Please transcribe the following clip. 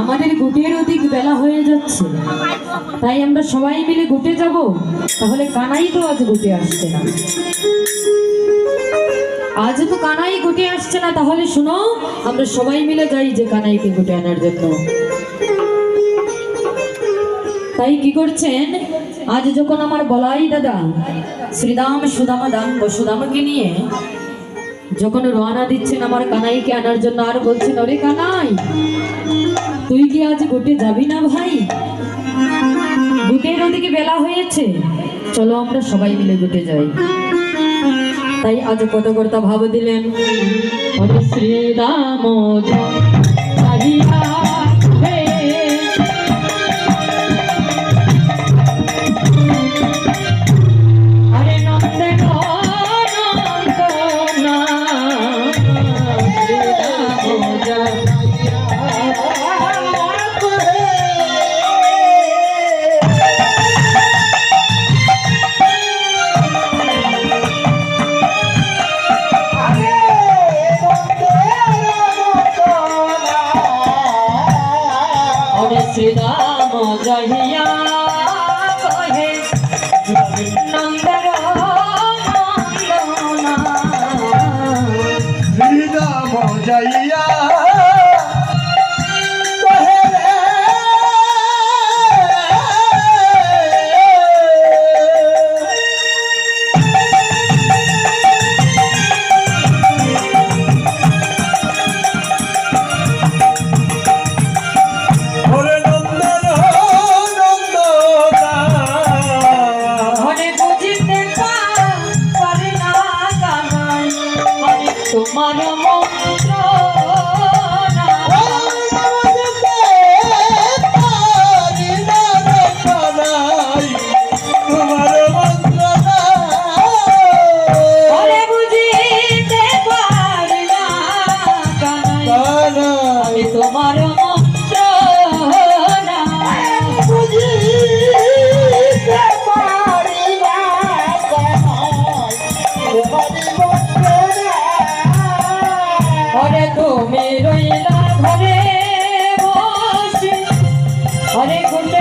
আমাদের গুটের অধিক বেলা হয়ে যাচ্ছে। তাই আমরা সবাই মিলে গুটে যাব। তাহলে কানাই তো আজ গুটে আসছে না। আজ তো কানাই গুটে আসছে না, তাহলে শোনো, আমরা সবাই মিলে যাই যে কানাইকে গুটে আনার জন্য। তাই কি করছেন? আজ যখন আমার বলাই দাদা, শ্রীদাম সুদামা দাম বসুদামাকে নিয়ে যখন রওনা দিচ্ছেন আমার কানাইকে আনার জন্য, আর বলছেন, ওরে কানাই, তুই কি আজ গোটে যাবি না ভাই? গুটের ওদিকে বেলা হয়েছে। চলো আমরা সবাই মিলে গুটে যাই। তাই আজ কর্তা ভাব দিলেন শ্রী শ্রীরাম ওরে শ্রীরাম জহিয়া কহে নন্দর নন্দনা শ্রীরাম যাইয়া তোমার 金子と